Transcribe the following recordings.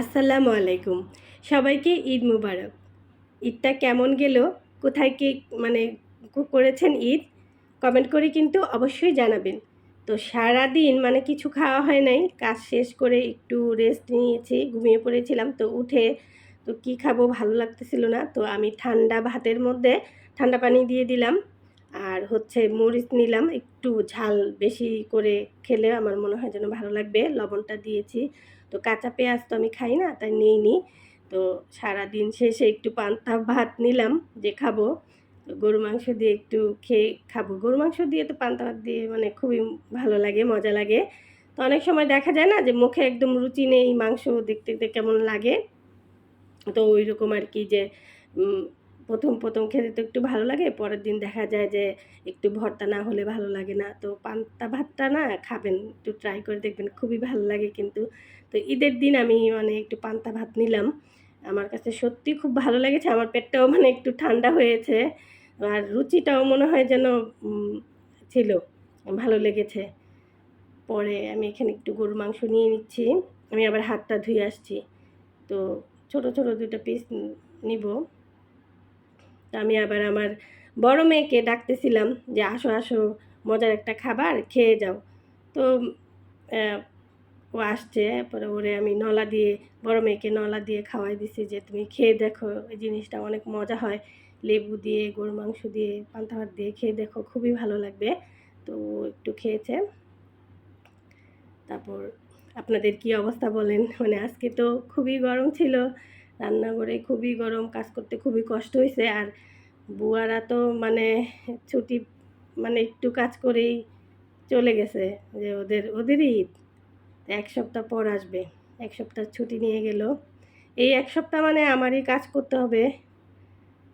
আসসালামু আলাইকুম। সবাইকে ঈদ মুবারক। ঈদটা কেমন গেল? কোথায় কে মানে করেছেন ঈদ? কমেন্ট করে কিন্তু অবশ্যই জানাবেন। তো সারা দিন মানে কিছু খাওয়া হয় নাই। কাজ শেষ করে একটু রেস্ট নিয়েছি, ঘুমিয়ে পড়েছিলাম। তো উঠে তো কি খাব ভালো লাগতেছিল না। তো আমি ঠান্ডা ভাতের মধ্যে ঠান্ডা পানি দিয়ে দিলাম। আর হচ্ছে মরিচ নিলাম, একটু ঝাল বেশি করে খেলে আমার মনে হয় যেন ভালো লাগবে। লবণটা দিয়েছি। তো কাঁচা পেঁয়াজ তো আমি খাই না, তাই নিই নি তো সারা দিন শেষে একটু পান্তা ভাত নিলাম, যে খাব। গরু মাংস দিয়ে একটু খেয়ে খাব। গরু মাংস দিয়ে তো পান্তা ভাত দিয়ে মানে খুবই ভালো লাগে, মজা লাগে। তো অনেক সময় দেখা যায় না যে মুখে একদম রুচি নেই, মাংস দেখতে দেখতে কেমন লাগে। তো ওই রকম আর কি যে প্রথম প্রথম খেতে তো একটু ভালো লাগে, পরের দিন দেখা যায় যে একটু ভর্তা না হলে ভালো লাগে না। তো পান্তা ভাতটা না খাবেন, একটু ট্রাই করে দেখবেন, খুবই ভালো লাগে কিন্তু। তো ঈদের দিন আমি মানে একটু পান্তা ভাত নিলাম। আমার কাছে সত্যি খুব ভালো লেগেছে, আমার পেটটাও মানে একটু ঠান্ডা হয়েছে। আর রুচিটাও মনে হয় যেন ছিল, ভালো লেগেছে। পরে আমি এখানে একটু গরুর মাংস নিয়ে নিচ্ছি, আমি আবার হাতটা ধুয়ে আসছি। তো ছোট ছোট দুটো পিস নিব। আমি আবার আমার বড় মেয়েকে ডাকতেছিলাম যে, আসো আসো, মজার একটা খাবার খেয়ে যাও। তো ও আসছে পরে ওরে আমি নলা দিয়ে, বড় মেয়েকে নলা দিয়ে খাওয়াই দিছি যে, তুমি খেয়ে দেখো, এই জিনিসটা অনেক মজা হয়। লেবু দিয়ে গরু মাংস দিয়ে, পান্তা ভাত দিয়ে খেয়ে দেখো, খুবই ভালো লাগবে। তো একটু খেয়েছে। তারপর আপনাদের কি অবস্থা বলেন? মানে আজকে তো খুবই গরম ছিল। রান্নাঘরে খুবই গরম, কাজ করতে খুবই কষ্ট হয়েছে আর বুয়ারা তো মানে ছুটি মানে একটু কাজ করেই চলে গেছে যে ওদের ওদেরই ঈদ। এক সপ্তাহ পর আসবে, এক সপ্তাহ ছুটি নিয়ে গেল। এই এক সপ্তাহ মানে আমারই কাজ করতে হবে।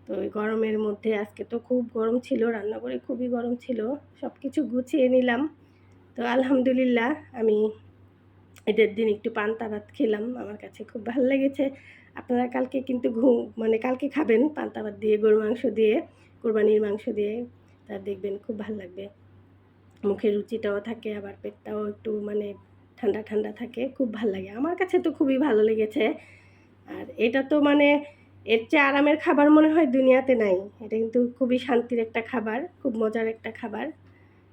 তো ওই গরমের মধ্যে আজকে তো খুব গরম ছিল, রান্নাঘরে খুবই গরম ছিল সব কিছু গুছিয়ে নিলাম। তো আলহামদুলিল্লাহ, আমি ঈদের দিন একটু পান্তা ভাত খেলাম, আমার কাছে খুব ভালো লেগেছে। আপনারা কালকে কিন্তু ঘুম মানে কালকে খাবেন পান্তা ভাত দিয়ে গরু মাংস দিয়ে, কোরবানির মাংস দিয়ে, তা দেখবেন খুব ভালো লাগবে। মুখের রুচিটাও থাকে, আবার পেটটাও একটু মানে ঠান্ডা ঠান্ডা থাকে, খুব ভালো লাগে। আমার কাছে তো খুবই ভালো লেগেছে। আর এটা তো মানে এর চেয়ে আরামের খাবার মনে হয় দুনিয়াতে নাই। এটা কিন্তু খুবই শান্তির একটা খাবার, খুব মজার একটা খাবার।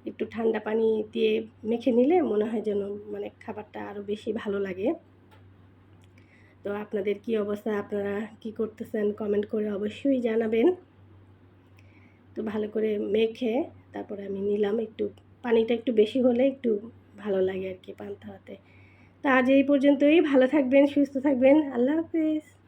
একটু ঠান্ডা পানি দিয়ে মেখে নিলে মনে হয় যেন মানে খাবারটা আরও বেশি ভালো লাগে। তো আপনাদের কি অবস্থা? আপনারা কি করতেছেন? কমেন্ট করে অবশ্যই জানাবেন। তো ভালো করে মেখে তারপরে আমি নিলাম একটু, পানিটা একটু বেশি হলে একটু ভালো লাগে আর কি পান্তা হতে তা আজ এই পর্যন্তই। ভালো থাকবেন, সুস্থ থাকবেন। আল্লাহ হাফিজ।